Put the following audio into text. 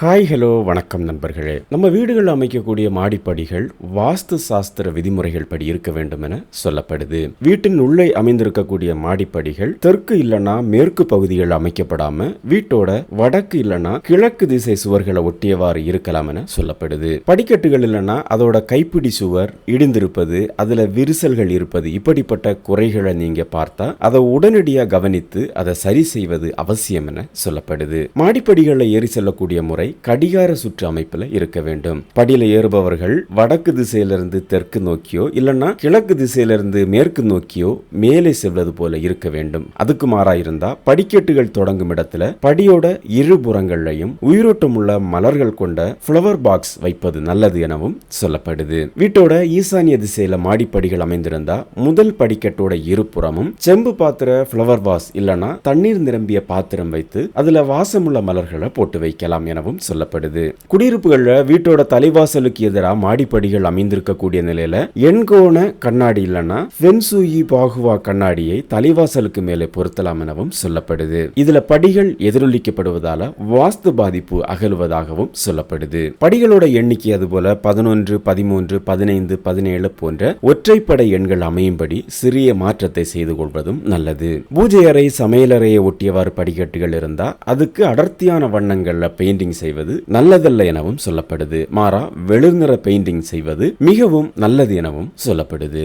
Hi hello வணக்கம் நண்பர்களே. நம்ம வீடுகள் அமைக்கக்கூடிய மாடிப்படிகள் வாஸ்து சாஸ்திர விதிமுறைகள் படி இருக்க வேண்டும் என சொல்லப்படுது. வீட்டின் உள்ளே அமைந்திருக்கக்கூடிய மாடிப்படிகள் தெற்கு இல்லனா மேற்கு பகுதிகள் அமைக்கப்படாம வீட்டோட வடக்கு இல்லனா கிழக்கு திசை சுவர்களை ஒட்டியவாறு இருக்கலாம் என சொல்லப்படுது. படிக்கட்டுகள் இல்லனா அதோட கைப்பிடி சுவர் இடிந்திருப்பது அதுல விரிசல்கள் இருப்பது இப்படிப்பட்ட குறைகளை நீங்க பார்த்தா அதை உடனடியாக கவனித்து அதை சரி செய்வது அவசியம் என சொல்லப்படுது. மாடிப்படிகளை ஏறி செல்லக்கூடிய முறை கடிகார சுற்று அமைப்பில் இருக்க வேண்டும். படியில ஏறுபவர்கள் வடக்கு திசையிலிருந்து தெற்கு நோக்கியோ இல்லைன்னா கிழக்கு திசையிலிருந்து மேற்கு நோக்கியோ மேலே செல்வது போல இருக்க வேண்டும். அதுக்கு மாறா இருந்தா படிக்கட்டுகள் தொடங்கும் இடத்துல படியோட இருபுறங்கள்லையும் உயிரோட்டமுள்ள மலர்கள் கொண்ட ஃப்ளவர் பாக்ஸ் வைப்பது நல்லது எனவும் சொல்லப்படுது. வீட்டோட ஈசானிய திசையில மாடிப்படிகள் அமைந்திருந்தா முதல் படிக்கட்டோட இருபுறமும் செம்பு பாத்திர ஃப்ளவர் வாஸ் இல்லைன்னா தண்ணீர் நிரம்பிய பாத்திரம் வைத்து அதுல வாசமுள்ள மலர்களை போட்டு வைக்கலாம் எனவும் சொல்லப்படுது. குடியிருப்புகள்ல வீட்டோட தலைவாசலுக்கு எதிராக மாடிப்படிகள் அமைந்திருக்கக்கூடிய நிலையில எண்கோண கண்ணாடி இல்லைன்னா வென்சூயி பாகுவா கண்ணாடியை தலைவாசலுக்கு மேலே பொருத்தலாம் எனவும் சொல்லப்படுது. இதுல படிகள் எதிரொலிக்கப்படுவதால வாஸ்து பாதிப்பு அகலுவதாகவும் சொல்லப்படுது. படிகளோட எண்ணிக்கை அதுபோல பதினொன்று பதிமூன்று பதினைந்து பதினேழு போன்ற ஒற்றைப்படை எண்கள் அமையும்படி சிறிய மாற்றத்தை செய்து கொள்வதும் நல்லது. பூஜை அறை சமையலறையை ஒட்டியவாறு படிக்கட்டுகள் இருந்தா அதுக்கு அடர்த்தியான வண்ணங்கள்ல பெயிண்டிங் செய்வது நல்லதல்ல எனவும் சொல்லப்படுது. மாறா வெளிர்நிற பெயிண்டிங் செய்வது மிகவும் நல்லது எனவும் சொல்லப்படுது.